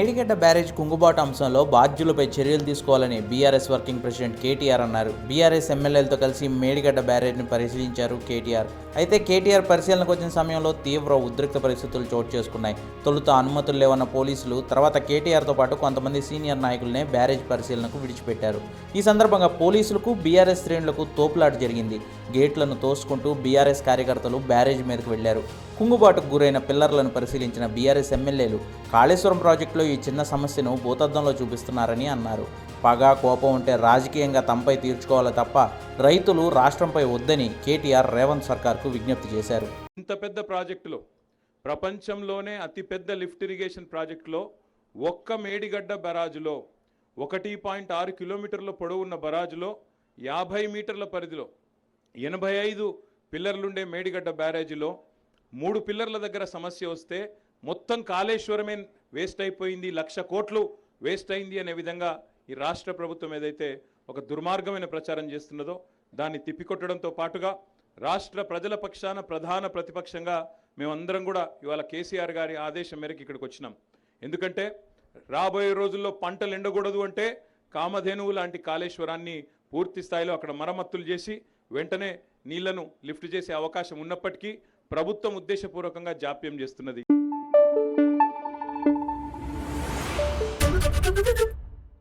Medigadda barrage కుంగుబాటు అంశంలో బాధ్యులపై చర్యలు తీసుకోవాలని బీఆర్ఎస్ వర్కింగ్ ప్రెసిడెంట్ కేటీఆర్ అన్నారు. బీఆర్ఎస్ ఎమ్మెల్యేలతో కలిసి మేడిగడ్డ బ్యారేజ్ని పరిశీలించారు కేటీఆర్. అయితే కేటీఆర్ పరిశీలనకు వచ్చిన సమయంలో తీవ్ర ఉద్రిక్త పరిస్థితులు చోటు చేసుకున్నాయి. తొలుత అనుమతులు లేవన్న పోలీసులు తర్వాత కేటీఆర్తో పాటు కొంతమంది సీనియర్ నాయకులనే బ్యారేజ్ పరిశీలనకు విడిచిపెట్టారు. ఈ సందర్భంగా పోలీసులకు బీఆర్ఎస్ శ్రేణులకు తోపులాట జరిగింది. గేట్లను తోసుకుంటూ బీఆర్ఎస్ కార్యకర్తలు బ్యారేజ్ మీదకు వెళ్ళారు కుంగుబాటుకు గురైన పిల్లర్లను పరిశీలించిన బీఆర్ఎస్ ఎమ్మెల్యేలు కాళేశ్వరం ప్రాజెక్టులో ఈ చిన్న సమస్యను భూతద్దంలో చూపిస్తున్నారని అన్నారు. పగ కోపం ఉంటే రాజకీయంగా తమపై తీర్చుకోవాలి తప్ప రైతులు రాష్ట్రంపై వద్దని కేటీఆర్ రేవంత్ సర్కార్కు విజ్ఞప్తి చేశారు. ఇంత పెద్ద ప్రాజెక్టులో ప్రపంచంలోనే అతిపెద్ద లిఫ్ట్ ఇరిగేషన్ ప్రాజెక్టులో ఒక్క మేడిగడ్డ బరాజులో ఒకటి పాయింట్ ఆరు కిలోమీటర్ల పొడవున్న బరాజులో యాభై మీటర్ల పరిధిలో ఎనభై ఐదు పిల్లర్లుండే మేడిగడ్డ బ్యారేజీలో మూడు పిల్లర్ల దగ్గర సమస్య వస్తే మొత్తం కాళేశ్వరమే వేస్ట్ అయిపోయింది లక్ష కోట్లు వేస్ట్ అయింది అనే విధంగా ఈ రాష్ట్ర ప్రభుత్వం ఏదైతే ఒక దుర్మార్గమైన ప్రచారం చేస్తున్నదో దాన్ని తిప్పికొట్టడంతో పాటుగా రాష్ట్ర ప్రజల పక్షాన ప్రధాన ప్రతిపక్షంగా మేమందరం కూడా ఇవాళ కేసీఆర్ గారి ఆదేశం మేరకు ఇక్కడికి వచ్చినాం. ఎందుకంటే రాబోయే రోజుల్లో పంటలు ఎండకూడదు అంటే కామధేనువు లాంటి కాళేశ్వరాన్ని పూర్తి స్థాయిలో అక్కడ మరమ్మతులు చేసి వెంటనే నీళ్ళను లిఫ్ట్ చేసే అవకాశం ఉన్నప్పటికీ ప్రభుత్వం ఉద్దేశపూర్వకంగా జాప్యం చేస్తున్నది.